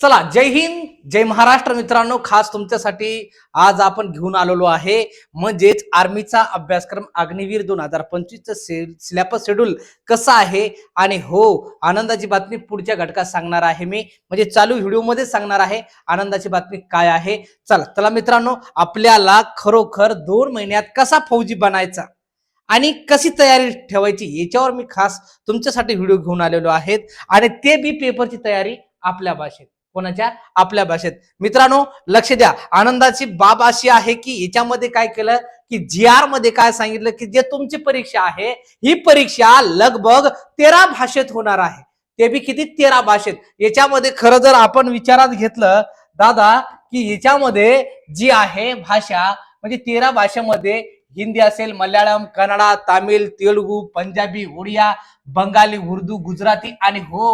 चला जय हिंद जय महाराष्ट्र मित्रांनो. खास तुमच्यासाठी आज आपण घेऊन आलेलो आहे. म्हणजेच आर्मीचा अभ्यासक्रम अग्निवीर दोन हजार पंचवीसचं सिलेबस शेड्यूल कसं आहे? आणि हो आनंदाची बातमी पुढच्या घटकात सांगणार आहे मी. म्हणजे चालू व्हिडिओमध्ये सांगणार आहे आनंदाची बातमी काय आहे. चला चला मित्रांनो आपल्याला खरोखर दोन महिन्यात कसा फौजी बनायचा आणि कशी तयारी ठेवायची याच्यावर मी खास तुमच्यासाठी व्हिडिओ घेऊन आलेलो आहेत. आणि ते बी पेपरची तयारी आपल्या भाषेत. कोणाच्या? आपल्या भाषेत. मित्रांनो लक्ष द्या. आनंदाची बाब अशी आहे की याच्यामध्ये काय केलं? की जी आरमध्ये काय सांगितलं? की जे तुमची परीक्षा आहे ही परीक्षा लगभग तेरा भाषेत होणार आहे. ते बी किती? तेरा भाषेत. याच्यामध्ये खरं जर आपण विचारात घेतलं दादा की याच्यामध्ये जी आहे भाषा म्हणजे तेरा भाषेमध्ये हिंदी असेल मल्याळम कन्नडा तामिळ तेलुगू पंजाबी ओडिया बंगाली उर्दू गुजराती आणि हो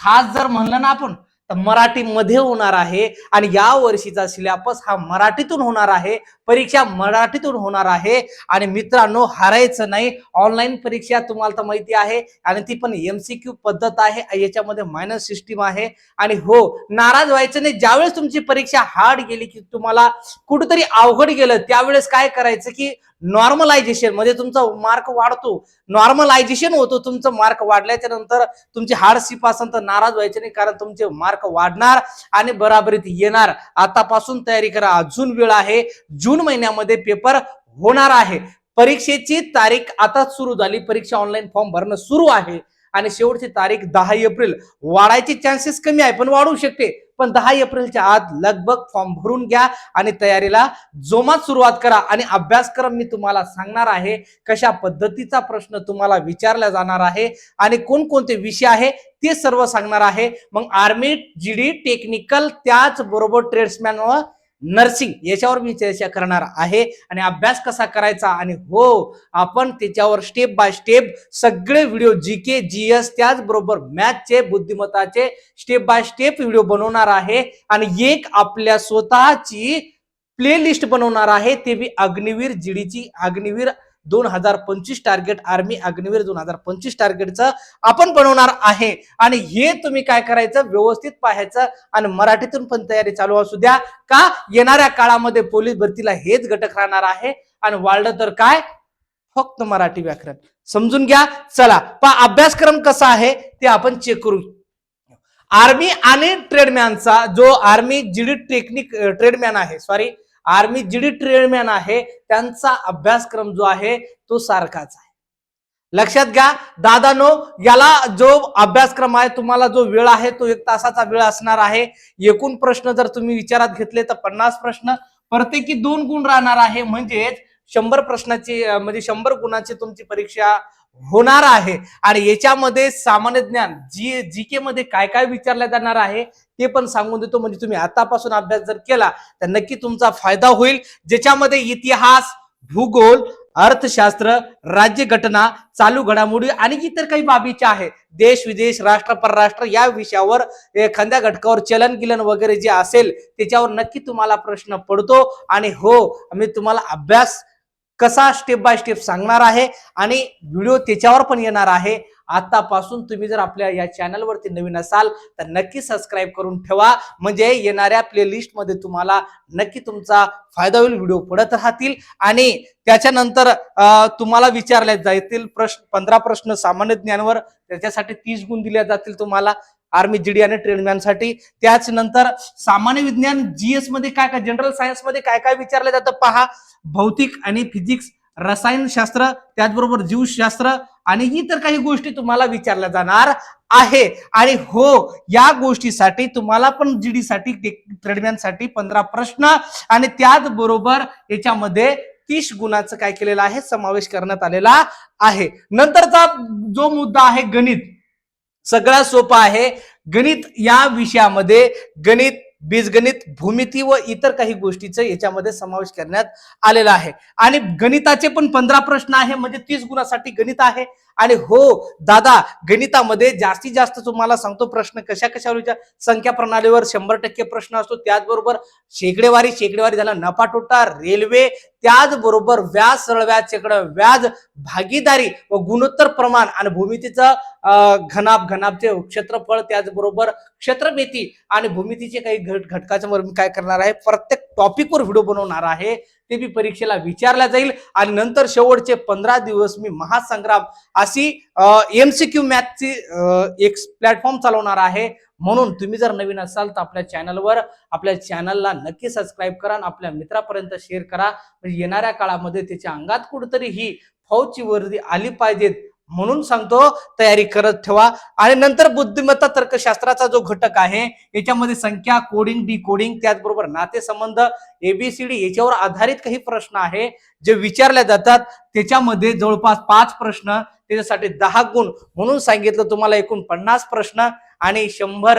खास जर म्हणलं ना आपण तर मराठीमध्ये होणार आहे. आणि या वर्षीचा सिलेबस हा मराठीतून होणार आहे. परीक्षा मराठीतून होणार आहे. आणि मित्रांनो हारायचं नाही. ऑनलाईन परीक्षा तुम्हाला तर माहिती आहे. आणि ती पण एमसीक्यू पद्धत आहे. याच्यामध्ये मायनस सिस्टीम आहे. आणि हो नाराज व्हायचं नाही. ज्यावेळेस तुमची परीक्षा हार्ड गेली की तुम्हाला कुठेतरी अवघड गेलं त्यावेळेस काय करायचं की नॉर्मलायझेशन म्हणजे तुमचा मार्क वाढतो. नॉर्मलायझेशन होतो तुमचं मार्क वाढल्याच्या नंतर तुमची हार्ड सीप असेल तर नाराज व्हायचे नाही कारण तुमचे मार्क वाढणार आणि बराबरीत येणार. आतापासून तयारी करा. अजून वेळ आहे. जून जून महिन्यामध्ये पेपर होणार आहे. परीक्षेची तारीख आता सुरू झाली. परीक्षा ऑनलाईन फॉर्म भरणं सुरू आहे. आणि शेवटची तारीख दहा एप्रिल. वाढायचे चान्सेस कमी आहे पण वाढू शकते. पण दहा एप्रिलच्या आत लगभग फॉर्म भरून घ्या आणि तयारीला जोमात सुरुवात करा. आणि अभ्यासक्रम मी तुम्हाला सांगणार आहे कशा पद्धतीचा प्रश्न तुम्हाला विचारला जाणार आहे आणि कोणकोणते विषय आहे ते सर्व सांगणार आहे. मग आर्मी जीडी टेक्निकल त्याच बरोबर ट्रेड्समॅन व नर्सिंग याच्यावर मी चर्चा करणार आहे. आणि अभ्यास कसा करायचा आणि हो आपण त्याच्यावर स्टेप बाय स्टेप सगळे video G K G S त्याचबरोबर मॅथचे बुद्धिमत्ताचे स्टेप बाय स्टेप व्हिडिओ बनवणार आहे. आणि एक आपल्या स्वतःची प्लेलिस्ट बनवणार आहे. ते मी अग्निवीर जीडीची अग्निवीर दोन हजार पंचवीस टार्गेट आर्मी अग्निवीर दोन हजार पंचवीस टार्गेटचं आपण बनवणार आहे. आणि हे तुम्ही काय करायचं? व्यवस्थित पाहायचं आणि मराठीतून पण तयारी चालू असू द्या. का? येणाऱ्या काळामध्ये पोलीस भरतीला हेच घटक राहणार आहे. आणि वाढलं तर काय? फक्त मराठी व्याकरण. समजून घ्या. चला पा अभ्यासक्रम कसा आहे ते आपण चेक करू. आर्मी आणि ट्रेडमॅनचा जो आर्मी जीडी टेक्निक ट्रेडमॅन आहे सॉरी आर्मी जीडी ट्रेडमॅन आहे त्यांचा अभ्यासक्रम जो आहे तो सारखाच आहे. लक्षात घ्या दादानो याला जो अभ्यासक्रम आहे तुम्हाला जो वेळ आहे तो एक तासाचा वेळ असणार आहे. एकूण प्रश्न जर तुम्ही विचारात घेतले तर पन्नास प्रश्न. प्रत्येकी दोन गुण राहणार आहे म्हणजेच शंभर प्रश्नाची म्हणजे शंभर गुणाची तुमची परीक्षा होणार आहे. आणि याच्यामध्ये सामान्य ज्ञान जी जी के मध्ये काय काय विचारलं जाणार आहे ते पण सांगून देतो. म्हणजे तुम्ही आतापासून अभ्यास जर केला तर नक्की तुमचा फायदा होईल. ज्याच्यामध्ये इतिहास भूगोल अर्थशास्त्र राज्यघटना चालू घडामोडी आणि इतर काही बाबीच्या आहे. देश विदेश राष्ट्र परराष्ट्र या विषयावर एखाद्या घटकावर चलन गिलन वगैरे जे असेल त्याच्यावर नक्की तुम्हाला प्रश्न पडतो. आणि हो मी तुम्हाला अभ्यास कसा स्टेप बाय स्टेप सांगणार आहे आणि व्हिडिओ त्याच्यावर पण येणार आहे. आतापासून तुम्ही जर आपल्या या चॅनलवरती नवीन असाल तर नक्की सबस्क्राईब करून ठेवा. म्हणजे येणाऱ्या प्लेलिस्टमध्ये तुम्हाला नक्की तुमचा फायदा होईल व्हिडिओ पडत राहतील. आणि त्याच्यानंतर तुम्हाला विचारले जातील प्रश्न पंधरा प्रश्न सामान्य ज्ञानवर. त्याच्यासाठी तीस गुण दिले जातील तुम्हाला. आर्मी जीडी आणि ट्रेनमॅनसाठी त्याच नंतर सामान्य विज्ञान जीएसमध्ये काय काय जनरल सायन्समध्ये काय काय विचारलं जातं पहा. भौतिक आणि फिजिक्स रसायनशास्त्र त्याचबरोबर जीवशास्त्र आणि इतर काही गोष्टी तुम्हाला विचारल्या जाणार आहे. आणि हो या गोष्टीसाठी तुम्हाला पण जीडी साठी ट्रेडम्यांसाठी पंधरा प्रश्न. आणि त्याचबरोबर याच्यामध्ये तीस गुणाचं काय केलेलं आहे समावेश करण्यात आलेला आहे. नंतरचा जो मुद्दा आहे गणित. सगळ्यात सोपा आहे. गणित या विषयामध्ये गणित बीजगणित भूमिती व इतर काही गोष्टीचं याच्यामध्ये समावेश करण्यात आलेला आहे. आणि गणिताचे पण पंधरा प्रश्न आहे म्हणजे तीस गुणासाठी गणित आहे. आणि हो दादा गणितामध्ये जास्तीत जास्त तुम्हाला सांगतो प्रश्न कशा कशावर विचार? संख्या प्रणालीवर शंभर टक्के प्रश्न असतो. त्याचबरोबर शेकडेवारी शेकडेवारी झाला नफा तोटा रेल्वे त्याचबरोबर व्याज सरळ व्याज शेकडं व्याज भागीदारी व गुणोत्तर प्रमाण आणि भूमितीचं घनाप घनापचे क्षेत्रफळ त्याचबरोबर क्षेत्रमेती आणि भूमितीचे काही घट घटकाच्या मी काय करणार आहे? प्रत्येक टॉपिकवर व्हिडिओ बनवणार आहे. ते बी परीक्षेला विचारला जाईल. आणि नंतर शेवटचे पंधरा दिवस मी महासंग्राम अशी एमसीक्यू मॅथची एक प्लॅटफॉर्म चालवणार आहे. म्हणून तुम्ही जर नवीन असाल तर आपल्या चॅनलवर आपल्या चॅनलला नक्की सबस्क्राईब करा आणि आपल्या मित्रापर्यंत शेअर करा. म्हणजे येणाऱ्या काळामध्ये त्याच्या अंगात कुठेतरी ही फौजची वर्दी आली पाहिजेत. म्हणून सांगतो तयारी करत ठेवा. आणि नंतर बुद्धिमत्ता तर्कशास्त्राचा जो घटक आहे याच्यामध्ये संख्या कोडिंग डी कोडिंग त्याचबरोबर नातेसंबंध एबीसीडी याच्यावर आधारित काही प्रश्न आहे जे विचारले जातात. त्याच्यामध्ये जवळपास पाच प्रश्न त्याच्यासाठी दहा गुण. म्हणून सांगितलं तुम्हाला एकूण पन्नास प्रश्न आणि शंभर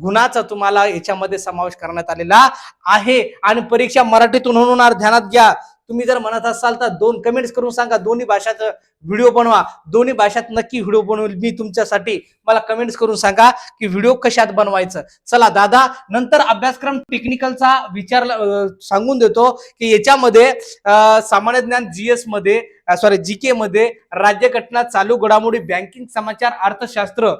गुणाचा तुम्हाला याच्यामध्ये समावेश करण्यात आलेला आहे. आणि परीक्षा मराठीतून होणार ध्यानात घ्या. तुम्ही जर म्हणत असाल तर दोन कमेंट्स करून सांगा. दोन्ही भाषात व्हिडिओ बनवा. दोन्ही भाषात नक्की व्हिडिओ बनवेल मी तुमच्यासाठी. मला कमेंट्स करून सांगा की व्हिडिओ कशात बनवायचं. चला दादा नंतर अभ्यासक्रम टेक्निकलचा विचार सांगून देतो की याच्यामध्ये सामान्य ज्ञान जीएसमध्ये सॉरी जी के मध्ये राज्यघटना चालू घडामोडी बँकिंग समाचार अर्थशास्त्र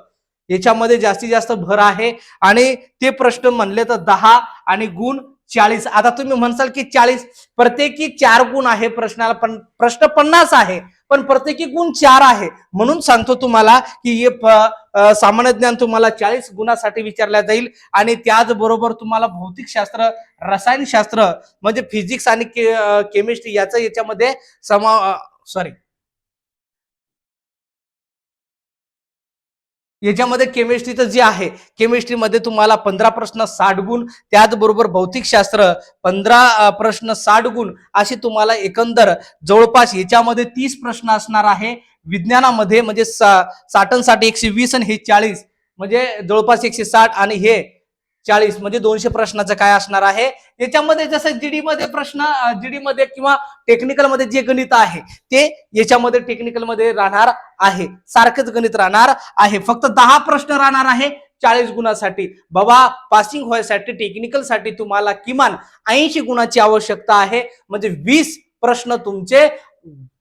याच्यामध्ये जास्तीत जास्त भर आहे. आणि ते प्रश्न म्हणले तर दहा आणि गुण चाळीस. आता तुम्ही म्हणसाल की चाळीस. प्रत्येकी चार गुण आहे प्रश्नाला पण प्रश्न पन्नास आहे पण प्रत्येकी गुण चार आहे. म्हणून सांगतो तुम्हाला की हे सामान्य ज्ञान तुम्हाला चाळीस गुणासाठी विचारल्या जाईल. आणि त्याचबरोबर तुम्हाला भौतिकशास्त्र रसायनशास्त्र म्हणजे फिजिक्स आणि केमिस्ट्री याचा याच्यामध्ये समा सॉरी याच्यामध्ये केमिस्ट्रीचं जे आहे केमिस्ट्रीमध्ये तुम्हाला पंधरा प्रश्न साठ गुण त्याचबरोबर भौतिकशास्त्र पंधरा प्रश्न साठ गुण असे तुम्हाला एकंदर जवळपास याच्यामध्ये तीस प्रश्न असणार आहे. विज्ञानामध्ये म्हणजे सा साठनसाठी एकशे वीस आणि हे चाळीस म्हणजे जवळपास एकशे साठ आणि हे चाळीस म्हणजे दोनशे प्रश्नाचं काय असणार आहे? याच्यामध्ये जसं जीडी मध्ये प्रश्न जीडी मध्ये किंवा टेक्निकलमध्ये जे गणित आहे ते याच्यामध्ये टेक्निकलमध्ये राहणार आहे. सारखंच गणित राहणार आहे. फक्त दहा प्रश्न राहणार आहे चाळीस गुणासाठी. बाबा पासिंग व्हायसाठी टेक्निकलसाठी तुम्हाला किमान ऐंशी गुणाची आवश्यकता आहे. म्हणजे वीस प्रश्न तुमचे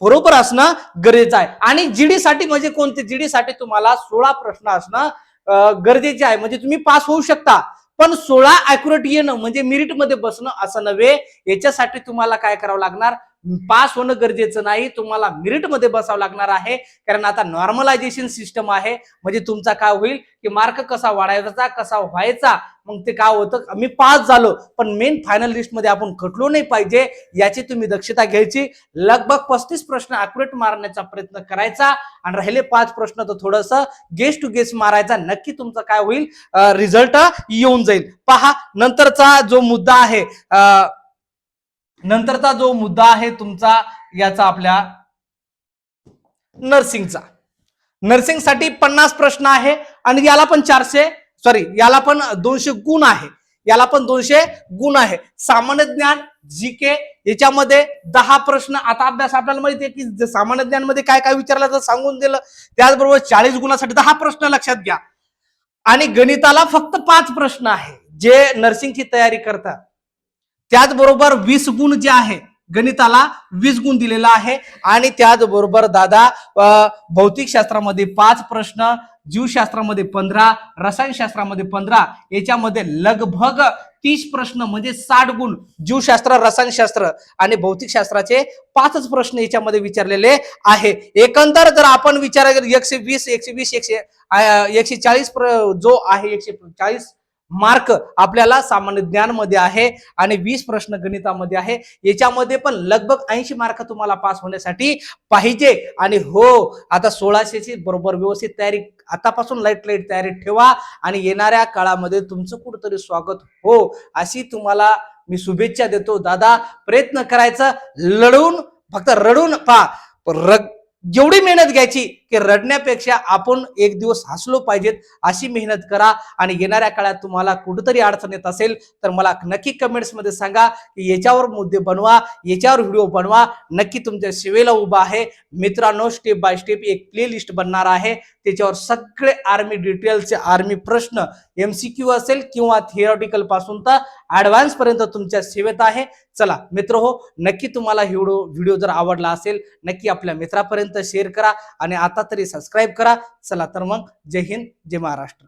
बरोबर असणं गरजेचं आहे. आणि जीडी साठी म्हणजे कोणते? जीडी साठी तुम्हाला सोळा प्रश्न असणं गरजेचे आहे. म्हणजे तुम्ही पास होऊ शकता. पण सोळा अॅक्युरेट येणं म्हणजे मिरिटमध्ये बसणं असं नव्हे. याच्यासाठी तुम्हाला काय करावं लागणार? पास होणं गरजेचं नाही. तुम्हाला मेरिटमध्ये बसावं लागणार आहे. कारण आता नॉर्मलायझेशन सिस्टम आहे. म्हणजे तुमचा काय होईल की मार्क कसा वाढायचा कसा व्हायचा मग ते काय होतं? आम्ही पास झालो. पण मेन फायनल लिस्टमध्ये आपण खटलो नाही पाहिजे. याची तुम्ही दक्षता घ्यायची. लगभग पस्तीस प्रश्न अॅक्युरेट मारण्याचा प्रयत्न करायचा. आणि राहिले पाच प्रश्न तर थोडंसं गेस टू गेस मारायचा. नक्की तुमचा काय होईल? रिझल्ट येऊन जाईल. पहा नंतरचा जो मुद्दा आहे अं, नंतरचा जो मुद्दा आहे तुमचा याचा आपल्या नर्सिंगचा. नर्सिंगसाठी पन्नास प्रश्न आहे आणि याला पण चारशे सॉरी याला पण दोनशे गुण आहे. याला पण दोनशे गुण आहे. सामान्य ज्ञान जी के याच्यामध्ये दहा प्रश्न. आता अभ्यास आपल्याला माहिती आहे की सामान्य ज्ञानमध्ये काय काय विचारलं तर सांगून दिलं. त्याचबरोबर चाळीस गुणासाठी दहा प्रश्न लक्षात घ्या. आणि गणिताला फक्त पाच प्रश्न आहे जे नर्सिंगची तयारी करतात. त्याचबरोबर वीस गुण जे आहे गणिताला वीस गुण दिलेला आहे. आणि त्याचबरोबर दादा भौतिकशास्त्रामध्ये पाच प्रश्न जीवशास्त्रामध्ये पंधरा रसायनशास्त्रामध्ये पंधरा याच्यामध्ये लगभग तीस प्रश्न म्हणजे साठ गुण. जीवशास्त्र रसायनशास्त्र आणि भौतिकशास्त्राचे पाचच प्रश्न याच्यामध्ये विचारलेले आहे. एकंदर जर आपण विचार एकशे वीस एकशे वीस एकशे एकशे चाळीस जो आहे एकशे चाळीस मार्क आपल्याला सामान्य ज्ञानमध्ये आहे आणि वीस प्रश्न गणितामध्ये आहे. याच्यामध्ये पण लगभग ऐंशी मार्क तुम्हाला पास होण्यासाठी पाहिजे. आणि हो आता सोळाशेची बरोबर व्यवस्थित तयारी आतापासून लाइट लाइट तयारी ठेवा आणि येणाऱ्या काळामध्ये तुमचं कुठंतरी स्वागत हो अशी तुम्हाला मी शुभेच्छा देतो. दादा प्रयत्न करायचा लढून फक्त रडून पा र जेवढी मेहनत घ्यायची की रडण्यापेक्षा आपण एक दिवस हसलो पाहिजेत अशी मेहनत करा. आणि येणाऱ्या काळात तुम्हाला कुठेतरी अडचण येत असेल तर मला नक्की कमेंट्समध्ये सांगा की याच्यावर मुद्दे बनवा याच्यावर व्हिडिओ बनवा. नक्की तुमच्या सेवेला उभा आहे. मित्रांनो स्टेप बाय स्टेप एक प्लेलिस्ट बनणार आहे. त्याच्यावर सगळे आर्मी डिटेल्सचे आर्मी प्रश्न एमसीक्यू असेल किंवा थिअरॉटिकलपासून तर ॲडव्हान्सपर्यंत तुमच्या सेवेत आहे. चला मित्र हो नक्की तुम्हाला व्हिडिओ व्हिडिओ जर आवडला असेल नक्की आपल्या मित्रापर्यंत शेअर करा. आणि आता तरी सबस्क्राईब करा. चला तर मग जय हिंद जय महाराष्ट्र.